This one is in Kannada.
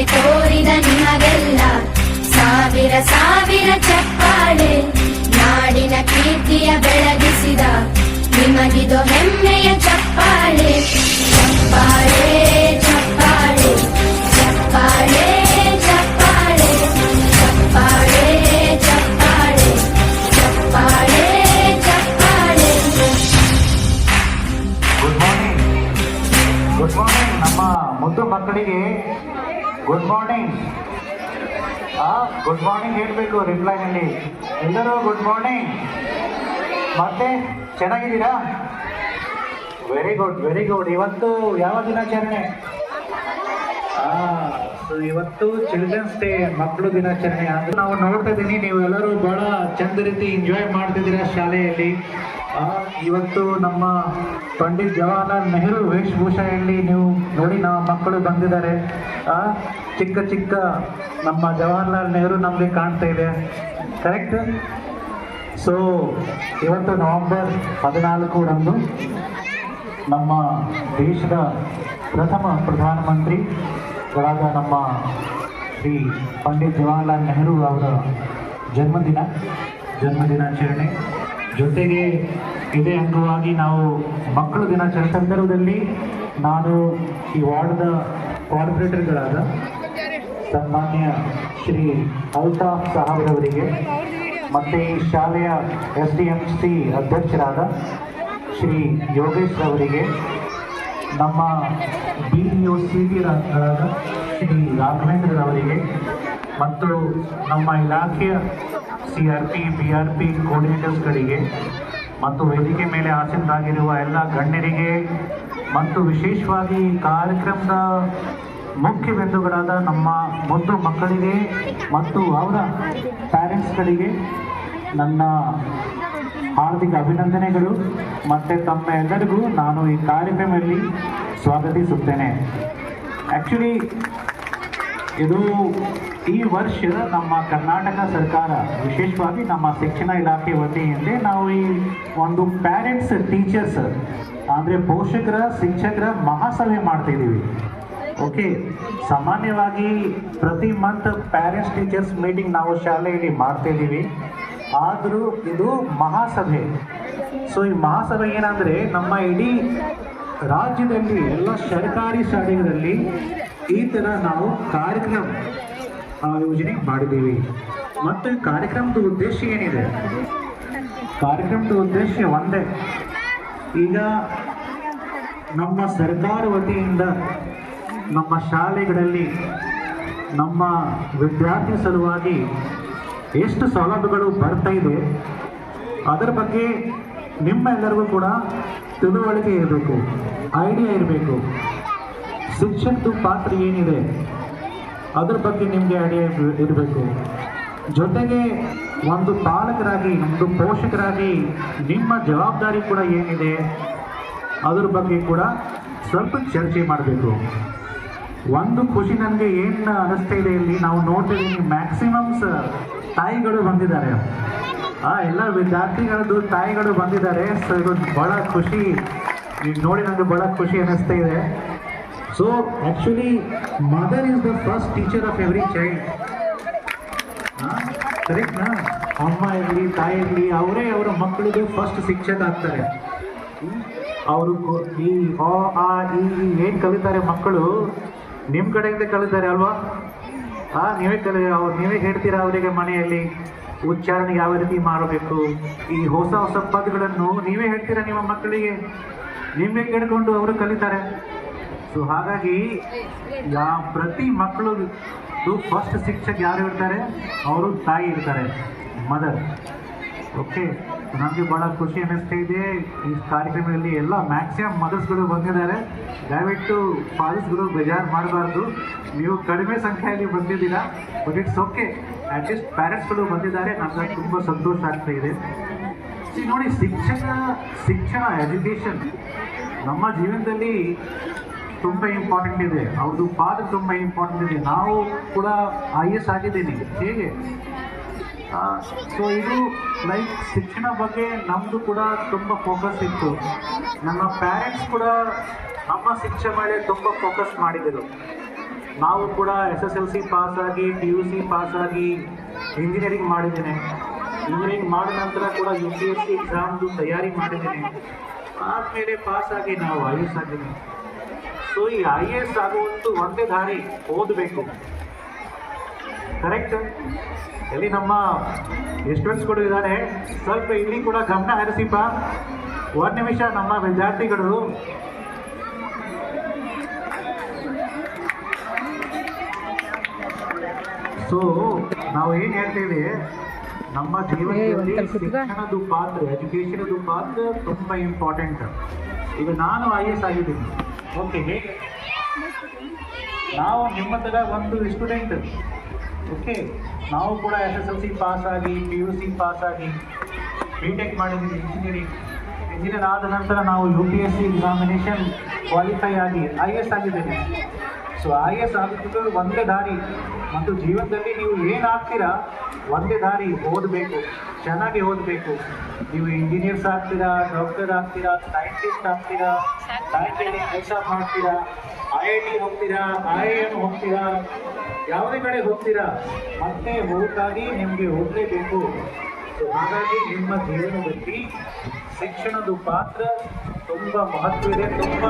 ಮಾಡಿ ತೋರಿದ ನಿಮಗೆಲ್ಲ ಸಾವಿರ ಸಾವಿರ ಚಪ್ಪಾಳೆ ನಾಡಿನ ಕೀರ್ತಿಯ ಬೆಳಗಿಸಿದ ನಿಮಗಿದು ಹೆಮ್ಮೆಯ ಚಪ್ಪಾಳೆ. ಚಪ್ಪಾಳೆ ಚಪ್ಪಾಳೆ ಚಪ್ಪಾಳೆ ಚಪ್ಪಾಳೆ ಚಪ್ಪಾಳೆ ಚಪ್ಪಾಳೆ ಚಪ್ಪಾಳೆ ಚಪ್ಪಾಳೆ. ಗುಡ್ ಮಾರ್ನಿಂಗ್ ಗುಡ್ ಮಾರ್ನಿಂಗ್ ನಮ್ಮ ಮುದ್ದು ಮಕ್ಕಳಿಗೆ ಗುಡ್ ಮಾರ್ನಿಂಗ್ ಗುಡ್ ಮಾರ್ನಿಂಗ್ ಹೇಳಬೇಕು ರಿಪ್ಲೈನಲ್ಲಿ ಎಲ್ಲರೂ ಗುಡ್ ಮಾರ್ನಿಂಗ್ ಮತ್ತೆ, ಚೆನ್ನಾಗಿದ್ದೀರಾ? ವೆರಿ ಗುಡ್ ವೆರಿ ಗುಡ್ ಇವತ್ತು ಯಾವ ದಿನಾಚರಣೆ? ಇವತ್ತು ಚಿಲ್ಡ್ರನ್ಸ್ ಡೇ ಮಕ್ಕಳು ದಿನಾಚರಣೆ. ನಾವು ನೋಡ್ತಾ ಇದ್ದೀನಿ, ನೀವು ಎಲ್ಲರೂ ಬಹಳ ಚಂದ ರೀತಿ ಎಂಜಾಯ್ ಮಾಡ್ತಿದ್ದೀರಾ ಶಾಲೆಯಲ್ಲಿ. ಇವತ್ತು ನಮ್ಮ ಪಂಡಿತ್ ಜವಾಹರ್ಲಾಲ್ ನೆಹರು ವೇಷಭೂಷೆಯಲ್ಲಿ ನೀವು ನೋಡಿ ನಮ್ಮ ಮಕ್ಕಳು ಬಂದಿದ್ದಾರೆ. ಚಿಕ್ಕ ಚಿಕ್ಕ ನಮ್ಮ ಜವಾಹರ್ಲಾಲ್ ನೆಹರು ನಮಗೆ ಕಾಣ್ತಾ ಇದೆ. ಕರೆಕ್ಟ್ ಸೊ ಇವತ್ತು ನವೆಂಬರ್ ಹದಿನಾಲ್ಕರಂದು ನಮ್ಮ ದೇಶದ ಪ್ರಥಮ ಪ್ರಧಾನಮಂತ್ರಿ ಪ್ರಧಾನಮಂತ್ರಿಗಳಾದ ನಮ್ಮ ಶ್ರೀ ಪಂಡಿತ್ ಜವಾಹರ್ಲಾಲ್ ನೆಹರು ಅವರ ಜನ್ಮದಿನ, ಜನ್ಮದಿನಾಚರಣೆ. ಜೊತೆಗೆ ಇದೇ ಅಂಗವಾಗಿ ನಾವು ಮಕ್ಕಳ ದಿನಾಚರಣೆ ಸಂದರ್ಭದಲ್ಲಿ ನಾನು ಈ ವಾರ್ಡ್ನ ಕಾರ್ಪೊರೇಟರ್ಗಳಾದ ಸನ್ಮಾನ್ಯ ಶ್ರೀ ಅಲ್ತಾಫ್ ಸಾಹಬ್ರವರಿಗೆ ಮತ್ತು ಈ ಶಾಲೆಯ ಎಸ್ ಡಿ ಎಂ ಸಿ ಅಧ್ಯಕ್ಷರಾದ ಶ್ರೀ ಯೋಗೇಶ್ ರವರಿಗೆ ನಮ್ಮ ಬಿ ಡಿ ಒ ಸಿ ರಂಗದ ಶ್ರೀ ರಾಘವೇಂದ್ರರವರಿಗೆ, ಮತ್ತು ನಮ್ಮ ಇಲಾಖೆಯ C R P B R P ಕೋರ್ಡಿನೇಟರ್ಸ್ಗಳಿಗೆ ಮತ್ತು ವೇದಿಕೆ ಮೇಲೆ ಆಸೀನರಾಗಿರುವ ಎಲ್ಲ ಗಣ್ಯರಿಗೆ, ಮತ್ತು ವಿಶೇಷವಾಗಿ ಕಾರ್ಯಕ್ರಮದ ಮುಖ್ಯ ಬಿಂದುಗಳಾದ ನಮ್ಮ ಮುದ್ದು ಮಕ್ಕಳಿಗೆ, ಮತ್ತು ಅವರ ಪ್ಯಾರೆಂಟ್ಸ್ಗಳಿಗೆ ನನ್ನ ಹಾರ್ದಿಕ ಅಭಿನಂದನೆಗಳು. ಮತ್ತು ತಮ್ಮ ಎಲ್ಲರಿಗೂ ನಾನು ಈ ಕಾರ್ಯಕ್ರಮದಲ್ಲಿ ಸ್ವಾಗತಿಸುತ್ತೇನೆ. ಆ್ಯಕ್ಚುಲಿ ಇದು ಈ ವರ್ಷ ನಮ್ಮ ಕರ್ನಾಟಕ ಸರ್ಕಾರ, ವಿಶೇಷವಾಗಿ ನಮ್ಮ ಶಿಕ್ಷಣ ಇಲಾಖೆ ವತಿಯಿಂದ ನಾವು ಈ ಒಂದು ಪ್ಯಾರೆಂಟ್ಸ್ ಟೀಚರ್ಸ್ ಅಂದರೆ ಪೋಷಕರ, ಶಿಕ್ಷಕರ ಮಹಾಸಭೆ ಮಾಡ್ತಿದ್ದೀವಿ. ಓಕೆ ಸಾಮಾನ್ಯವಾಗಿ ಪ್ರತಿ ಮಂತ್ ಪ್ಯಾರೆಂಟ್ಸ್ ಟೀಚರ್ಸ್ ಮೀಟಿಂಗ್ ನಾವು ಶಾಲೆಯಲ್ಲಿ ಮಾಡ್ತಿದ್ದೀವಿ. ಆದರೂ ಇದು ಮಹಾಸಭೆ. ಸೊ ಈ ಮಹಾಸಭೆ ಏನಂದರೆ ನಮ್ಮ ಇಡೀ ರಾಜ್ಯದಲ್ಲಿ, ಎಲ್ಲ ಸರ್ಕಾರಿ ಶಾಲೆಗಳಲ್ಲಿ ಈ ಥರ ನಾವು ಕಾರ್ಯಕ್ರಮ ಆಯೋಜನೆ ಮಾಡಿದ್ದೀವಿ. ಮತ್ತು ಕಾರ್ಯಕ್ರಮದ ಉದ್ದೇಶ ಏನಿದೆ? ಕಾರ್ಯಕ್ರಮದ ಉದ್ದೇಶ ಒಂದೇ. ಈಗ ನಮ್ಮ ಸರ್ಕಾರ ವತಿಯಿಂದ ನಮ್ಮ ಶಾಲೆಗಳಲ್ಲಿ ನಮ್ಮ ವಿದ್ಯಾರ್ಥಿ ಸಲುವಾಗಿ ಎಷ್ಟು ಸೌಲಭ್ಯಗಳು ಬರ್ತಾ ಇದೆ, ಅದರ ಬಗ್ಗೆ ನಿಮ್ಮೆಲ್ಲರಿಗೂ ಕೂಡ ತಿಳುವಳಿಕೆ ಇರಬೇಕು ಐಡಿಯಾ ಇರಬೇಕು. ಶಿಕ್ಷಕದ ಪಾತ್ರ ಏನಿದೆ, ಅದ್ರ ಬಗ್ಗೆ ನಿಮಗೆ ಐಡಿಯಾ ಇರಬೇಕು. ಜೊತೆಗೆ ಒಂದು ಪಾಲಕರಾಗಿ, ಒಂದು ಪೋಷಕರಾಗಿ ನಿಮ್ಮ ಜವಾಬ್ದಾರಿ ಕೂಡ ಏನಿದೆ, ಅದ್ರ ಬಗ್ಗೆ ಕೂಡ ಸ್ವಲ್ಪ ಚರ್ಚೆ ಮಾಡಬೇಕು. ಒಂದು ಖುಷಿ ನನಗೆ ಏನು ಅನ್ನಿಸ್ತಾ ಇದೆ ಇಲ್ಲಿ, ನಾವು ನೋಡ್ತಿದ್ದೀವಿ ಮ್ಯಾಕ್ಸಿಮಮ್ಸ್ ತಾಯಿಗಳು ಬಂದಿದ್ದಾರೆ. ಆ, ಎಲ್ಲ ವಿದ್ಯಾರ್ಥಿಗಳದ್ದು ತಾಯಿಗಳು ಬಂದಿದ್ದಾರೆ. ಸೊ ಇದು ಬಹಳ ಖುಷಿ. ಈಗ ನೋಡಿ ನನಗೆ ಬಹಳ ಖುಷಿ ಅನ್ನಿಸ್ತಾ ಇದೆ. So actually mother is the first teacher of every child ಕರೆಕ್ಟ್ನಾ ಅಮ್ಮ ಇರಲಿ, ತಾಯಿ ಇರಲಿ, ಅವರೇ ಅವರ ಮಕ್ಕಳಿಗೆ ಫಸ್ಟ್ ಶಿಕ್ಷಕ ಆಗ್ತಾರೆ ಅವರು ಈ, ಆ ಈ ಏನು ಕಲಿತಾರೆ ಮಕ್ಕಳು? ನಿಮ್ಮ ಕಡೆಯಿಂದ ಕಲಿತಾರೆ ಅಲ್ವಾ? ಆ ನೀವೇ ಕಲಿ ಅವ್ರು ನೀವೇ ಹೇಳ್ತೀರಾ ಅವರಿಗೆ ಮನೆಯಲ್ಲಿ? ಉಚ್ಚಾರಣೆ ಯಾವ ರೀತಿ ಮಾಡಬೇಕು? ಈ ಹೊಸ ಹೊಸ ಪದಗಳನ್ನು ನೀವೇ ಹೇಳ್ತೀರಾ ನಿಮ್ಮ ಮಕ್ಕಳಿಗೆ? ನೀವೇ ಕೇಳಿಕೊಂಡು ಅವರು ಕಲಿತಾರೆ. ಸೊ ಹಾಗಾಗಿ ಯಾ ಪ್ರತಿ ಮಕ್ಕಳು ಫಸ್ಟ್ ಶಿಕ್ಷಕ ಯಾರು ಇರ್ತಾರೆ? ಅವರು ತಾಯಿ ಇರ್ತಾರೆ ಮದರ್ ಓಕೆ ನನಗೆ ಭಾಳ ಖುಷಿ ಅನ್ನಿಸ್ತಾ ಇದೆ. ಈ ಕಾರ್ಯಕ್ರಮದಲ್ಲಿ ಎಲ್ಲ ಮ್ಯಾಕ್ಸಿಮಮ್ ಮದರ್ಸ್ಗಳು ಬಂದಿದ್ದಾರೆ. ದಯವಿಟ್ಟು ಫಾದರ್ಸ್ಗಳು ಬೇಜಾರು ಮಾಡಬಾರ್ದು. ನೀವು ಕಡಿಮೆ ಸಂಖ್ಯೆಯಲ್ಲಿ ಬಂದಿದ್ದೀರಾ? But it's okay at least ಪ್ಯಾರೆಂಟ್ಸ್ಗಳು ಬಂದಿದ್ದಾರೆ. ನನಗೆ ತುಂಬ ಸಂತೋಷ ಆಗ್ತಾ ಇದೆ. ನೋಡಿ, ಶಿಕ್ಷಣ ಶಿಕ್ಷಣ ಎಜುಕೇಷನ್ ನಮ್ಮ ಜೀವನದಲ್ಲಿ ತುಂಬ ಇಂಪಾರ್ಟೆಂಟ್ ಇದೆ. ಅವ್ರದ್ದು ಪಾತ್ರ ತುಂಬ ಇಂಪಾರ್ಟೆಂಟ್ ಇದೆ. ನಾವು ಕೂಡ ಐ ಎಸ್ ಆಗಿದ್ದೀನಿ. ಹೇಗೆ? ಸೊ ಇದು ಲೈಕ್ ಶಿಕ್ಷಣ ಬಗ್ಗೆ ನಮ್ಮದು ಕೂಡ ತುಂಬ ಫೋಕಸ್ ಇತ್ತು. ನಮ್ಮ ಪ್ಯಾರೆಂಟ್ಸ್ ಕೂಡ ನಮ್ಮ ಶಿಕ್ಷಣ ಮೇಲೆ ತುಂಬ ಫೋಕಸ್ ಮಾಡಿದರು. ನಾವು ಕೂಡ ಎಸ್ ಎಸ್ ಎಲ್ ಸಿ ಪಾಸಾಗಿ ಪಿ ಯು ಸಿ ಪಾಸಾಗಿ ಇಂಜಿನಿಯರಿಂಗ್ ಮಾಡಿದ್ದೇನೆ. ಇಂಜಿನಿಯರಿಂಗ್ ಮಾಡಿದ ನಂತರ ಕೂಡ ಯು ಪಿ ಎಸ್ ಸಿ ಎಕ್ಸಾಮ್ದು ತಯಾರಿ ಮಾಡಿದ್ದೇನೆ. ಆದಮೇಲೆ ಪಾಸ್ ಆಗಿ ನಾವು ಐ ಎಸ್ ಆಗಿದ್ದೀನಿ ಸೊ ಈ ಐ ಎ ಎಸ್ ಆಗುವಂತೂ ಒಂದೇ ದಾರಿ ಓದಬೇಕು. ಕರೆಕ್ಟ್ ಎಲ್ಲಿ ನಮ್ಮ ಸ್ಟೂಡೆಂಟ್ಸ್ಗಳು ಇದ್ದಾರೆ ಸ್ವಲ್ಪ ಇಲ್ಲಿ ಕೂಡ ಗಮನ ಹರಿಸಿಪ್ಪ. ಒಂದು ನಿಮಿಷ ನಮ್ಮ ವಿದ್ಯಾರ್ಥಿಗಳು. ಸೊ ನಾವು ಏನು ಹೇಳ್ತೀವಿ? ನಮ್ಮ ಜೀವನದಲ್ಲಿ ಶಿಕ್ಷಣದ ಪಾತ್ರ ಎಜುಕೇಶನದು ಪಾತ್ರ ತುಂಬ ಇಂಪಾರ್ಟೆಂಟ್ ಈಗ ನಾನು ಐ ಎಸ್ ಆಗಿದ್ದೀನಿ. ಓಕೆ ಹೇಗೆ? ನಾವು ನಿಮ್ಮ ಥರ ಒಂದು ಸ್ಟೂಡೆಂಟ್ ಓಕೆ ನಾವು ಕೂಡ S S L C pass ಆಗಿ ಪಿ ಯು ಸಿ ಪಾಸ್ ಆಗಿ ಬಿ ಟೆಕ್ ಮಾಡಿದ್ದೀವಿ ಇಂಜಿನಿಯರಿಂಗ್ ಇಂಜಿನಿಯರ್ ಆದ ನಂತರ ನಾವು U P S C examination qualify ಆಗಿ ಐ ಎಸ್ ಆಗಿದ್ದೇನೆ. ಸೊ ಐ ಎಸ್ ಆಗುತ್ತಿದ್ದು ಒಂದೇ ದಾರಿ. ಮತ್ತು ಜೀವನದಲ್ಲಿ ನೀವು ಏನು ಏನಾಗ್ತೀರಾ? ಒಂದೇ ದಾರಿ ಓದಬೇಕು. ಚೆನ್ನಾಗಿ ಓದಬೇಕು. ನೀವು ಇಂಜಿನಿಯರ್ಸ್ ಆಗ್ತೀರಾ ಡಾಕ್ಟರ್ ಆಗ್ತೀರಾ ಸೈಂಟಿಸ್ಟ್ ಆಗ್ತೀರಾ ಸೈಂಟಿಸ್ಟ್ ಕೆಲಸ ಮಾಡ್ತೀರಾ ಐ ಐ ಟಿ ಹೋಗ್ತೀರಾ ಐ ಐ ಎಂ ಹೋಗ್ತೀರಾ ಯಾವುದೇ ಕಡೆ ಹೋಗ್ತೀರಾ? ಮತ್ತೆ ಹೋಗಾಗಿ ನಿಮಗೆ ಹೋಗಲೇಬೇಕು ಹಾಗಾಗಿ ನಿಮ್ಮ ಜೀವನದಲ್ಲಿ ಶಿಕ್ಷಣದ ಪಾತ್ರ ತುಂಬ ಮಹತ್ವ ಇದೆ, ತುಂಬ